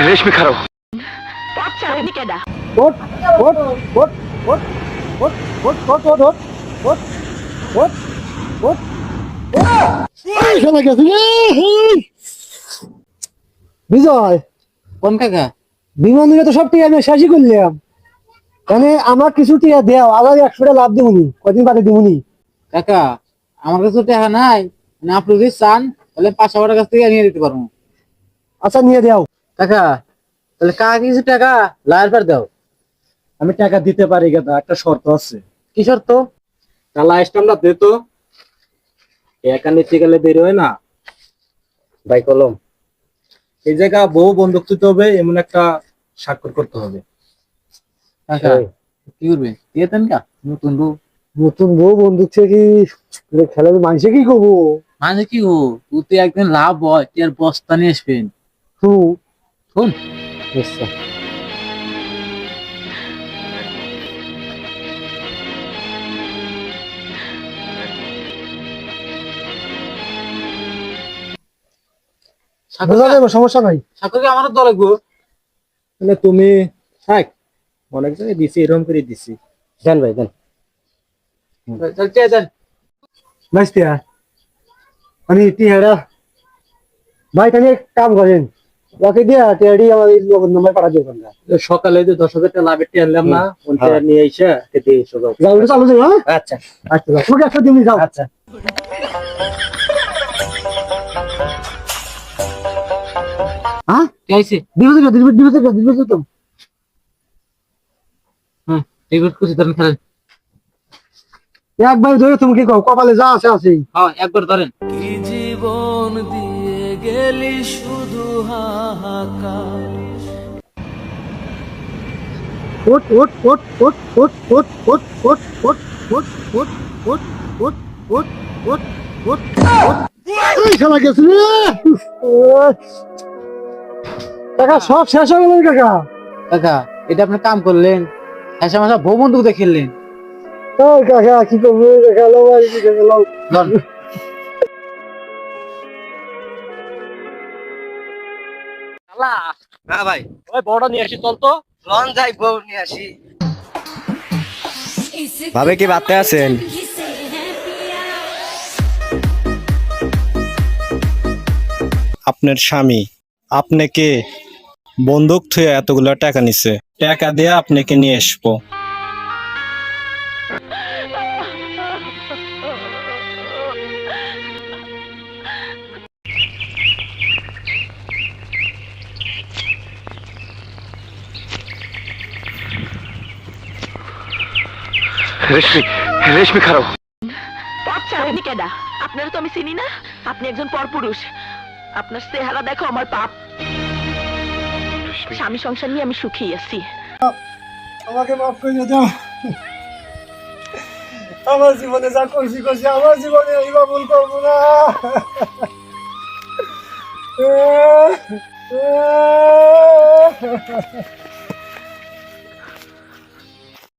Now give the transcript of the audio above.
রেশমি খারাপ তো সব করলাম মানে আমার কিছু টিয়া দেও আবার একশোটা লাভ দিবনি কদিন বাদে দিবনি কাকা আমার কাছে টাকা নাই আপনি যদি চান তাহলে পাঁচশো টাকার কাছ থেকে নিয়ে দিতে পারব আচ্ছা নিয়ে দেও কাকা তাহলে কাকা কিছু টাকা? লায়ের পার দাও। আমি টাকা দিতে পারি গেদা একটা শর্ত আছে। কি শর্ত? তাহলে স্টামটা দে তো। একা নিতে গেলে দেরি হয় না। ভাই কলম। এই জায়গা বহু বন্দুক দিতে হবে এমন একটা স্বাক্ষর করতে হবে। কি করবে? দিয়ে দেন কা নতুন বউ। নতুন বউ থেকে কি খেলার মানুষে কি করব? মানে কি হো তুই তো একদিন লাভ হয় তুই আর বস্তা নিয়ে আসবেন। তুই সমস্যা নাই। আমার দল লাগবো। মানে তুমি থাক। অনেক জায়গায় দিছি এরকম করে দিছি। দেন ভাই দেন। চল চেয়ে দেন। নাইস টিয়া। আমি টিয়ারা ভাই কাম করেন। ওকে দিয়া পাঠা সকালে যে দশ হাজার টাকা লাভের টিয়া আনলাম না নিয়ে এসে যাও। চালু যাও হ্যাঁ? আচ্ছা। আচ্ছা যাও। একটা দিবি যাও। আচ্ছা। হ্যাঁ? কে আইছে? দিবি তো দিবি দিবি তো। দিবি হ্যাঁ টিকিট করছি ধরেন খেলেন। একবার ধরে তুমি কি কপালে যা আছে আছে হ্যাঁ একবার ধরেন। ওট ওট ওট ওট ওট ওট ওট ওট ওট ওট ওট ওট ওট ওট ওট ওট ওট এই গেছে রে সব শেষ হয়ে গেল কাকা কাকা এটা আপনি কাম করলেন হ্যাঁ মাসা বউ খেললেন ও কাকা কি করব কাকা লো কি করব লো ধর হ্যাঁ ভাই। ওই বড় নিয়ে আসি চল তো। লন যাই বউ নিয়ে আসি। ভাবে কি বাতে আছেন? আপনার স্বামী আপনাকে বন্দুক থুয়ে এতগুলো টাকা নিছে। টাকা দিয়ে আপনাকে নিয়ে আসব। রেশমি রেশমি খারাপ। আচ্ছা আপনি কেডা? আপনারা তো আমি চিনি না। আপনি একজন পরপুরুষ। আপনার চেহারা দেখো আমার পাপ স্বামী সংসার নিয়ে আমি সুখী আছি। আমাকে মাফ করে দাও। আমার জীবনে যা করছি করছি আমার জীবনে এইবার ভুল করব না। Ah!